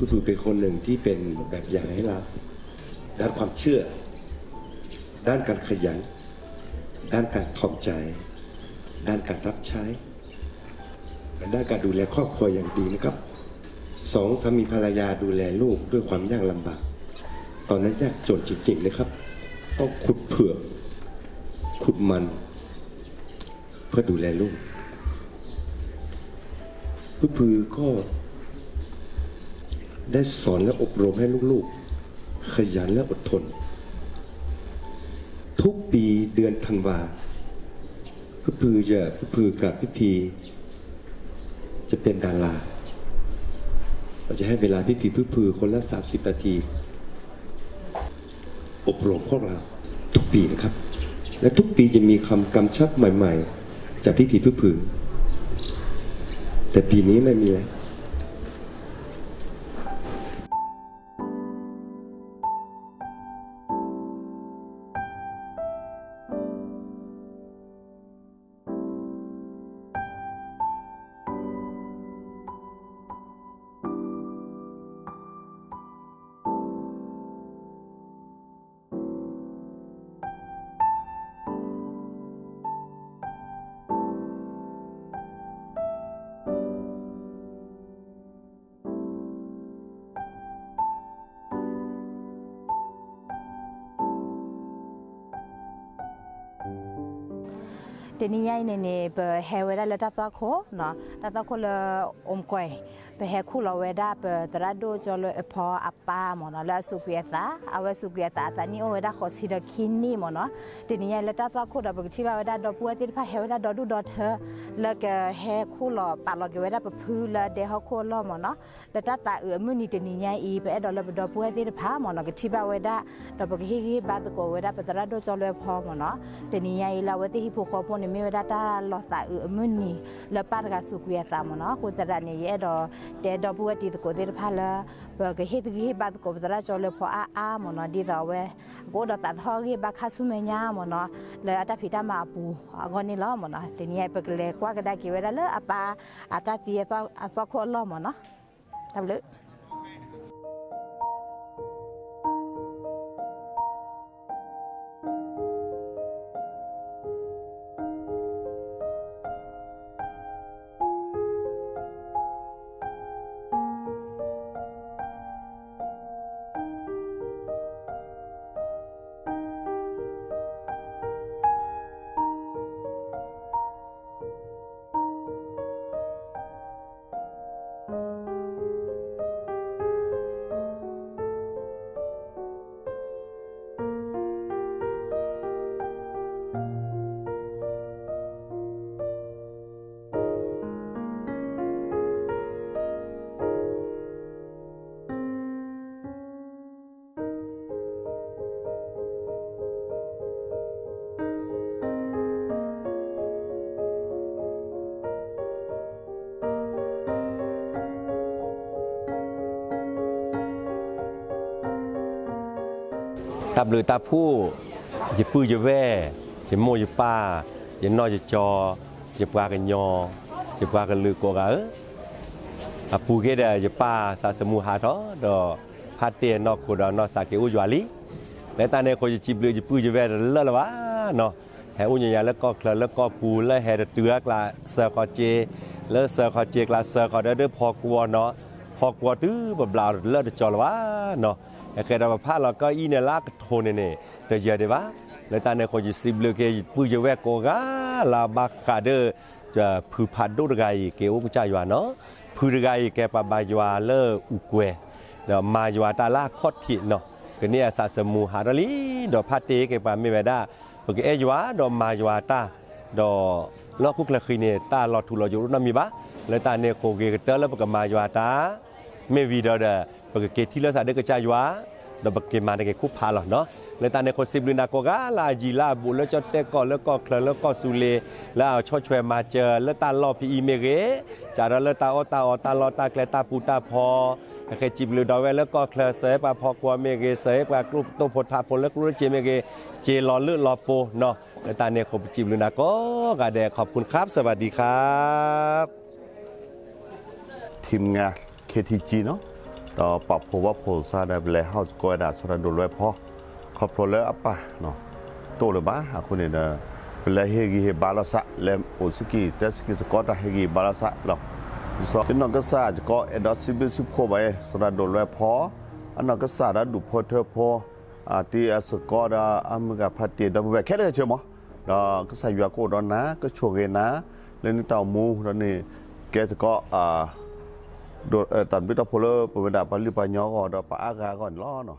ผู้ถือเป็นคนหนึ่งที่เป็นแบบอย่างให้เราด้านความเชื่อ ด้านการขยัน ด้านการถ่อมใจ ด้านการรับใช้และด้านการดูแลครอบครัวอย่างดีนะครับสองสามีภรรยาดูแลลูกด้วยความยากลำบาก ตอนนั้นยากจนจริงๆนะครับต้องขุดเผือกขุดมัน เพื่อดูแลลูกผู้พือก็ ได้สอนและอบรมให้ลูกๆ ขยันและอดทน ทุกปีเดือนธันวาพี่พือจะพี่พือกับพี่พีจะเป็นดาราเราจะให้เวลาพี่พีพี่พือคนละ30นาที อบรมพวกเราทุกปีนะครับ และทุกปีจะมีคำกำชับใหม่ ๆ จากพี่พีพี่พือแต่ปีนี้ไม่มีแล้ว te niya ine ne pe hewera le ta ko no ta ta ko le om kwe pe he khu lo weda pe tra do jo le pho apa mo no la su kya ta awa su kya ta ta ni o weda kho si da khin ni mo no te niya le ta ta ko da bu ti ba weda do pu ti pha hewera do du do the le ke he khu lo pa lo ke weda pe phu le de ho ko lo mo no le ta ta u mu ni te niya i pe do le do pu ti pha mo no ke ti ba weda do bu hi hi ba ko weda pe tra do jo le pho mo no te niya i la weda hi phu ko po ni ဝဲဒါတော့ဘခိခိဘာတကိုဝဲဒါပတရဒိုဂျောလဖောမနော်တနည်းရိုင်းလာဝဲတိဟိဖိုခေါ်ဖို့နေမေဝဒတာလောတာအမနီလပါရကစုကွေတာမနော်ကိုတရနေရဲ့တော့တဲတော့ဘဝတီကိုဒေဖာလာဘကဟိတဂိဘတ်ကိုတရချောလေဖောအာအာမနော်ဒီတော့ဝဲကိုတော့တထောဂိဘခဆုမညာမနော်လေ ตับหรือตาผู้จะปื้อจะแว่จะโมจะป้าจะนอจะจอจะปลากันยอจะปลากันลือกว่าเอออาปูเกดจะป้าสาสมุหาทอดอพาเตียนอกโคดอนอสาเกอุจวาลีและตาเนี่ยคนจะจิบลือจะปื้อจะแว่เละละวะเนาะแหอุญญาแล้วก็เคลแล้วก็ปูแล้วแหเตือกละเซอร์คอเจแล้วเซอร์คอเจกละเซอร์คอเดอพอกลัวเนาะพอกลัวตื้อบลาเลอะจอละวะเนาะ เคยเราพลาเราก็อีเนี่ยลากโทนเนี่ยแต่เยอะเดี๋ยวว่าแล้วตาเนี่ยคนจะซิบเลยเกยปุยจะแวกโกกาลาบาคาเดอจะพือพัดดูดไกเกอุกจายว่าเนาะพือไกแกปะบายวาเลออุกเวเดี๋ยวมายวาตาลาคอดทิเนาะก็เนี่ยสาสมูหารลีดอกพาเตเกปะไม่แวดาปกเอยวาดอกมายวาตาดอลอกุกละคีเนี่ยตาลอทุลออยู่นามีบะแล้วตาเนี่ยโคเกเตอแล้วปกมายวาตา ไม่วีดอเดปกเกที่เลสาเดกจายว่าดอกเกมาในเกคุพาหรอเนาะเลยตาในคนซิบลินาโกกาลาจีลาบุแล้วจอดเตก่อนแล้วก็เคลแล้วก็สุเลแล้วเอาชอชวยมาเจอแล้วตาลอพีอีเมเกจาระแล้วตาอตาอตาลอตาแกลตาปูตาพอเคจิบลือดอไว้แล้วก็เคลเสยปาพอกวเมเกเสยปากรุปโตพทาพลแล้วกรุเจเมเกเจรอลือรอโปเนาะแล้วตาเนี่ยขอบจิบลือนาโกกาแดขอบคุณครับ สวัสดีครับ ทีมงาน KTG เนาะ ต่อปรับโพว่าโพซาได้ไปแล้วเฮาก็ได้สระดุลไว้พอครอบครัวแล้วอัปปะเนาะโตเลยบ้าหาคนนี่นะเป็นแล้วเฮกีเฮบาลาสะและโอสกีแต่สกีสกอตเฮกีบาลาสะเนาะสองน้องก็ซาจะก็เอ็ดอสิบิสิโคไปสระดุลไว้พออันน้องก็ซาได้ดูพอ เธอพออ่าที่สกอตอ่ามกับพัดตี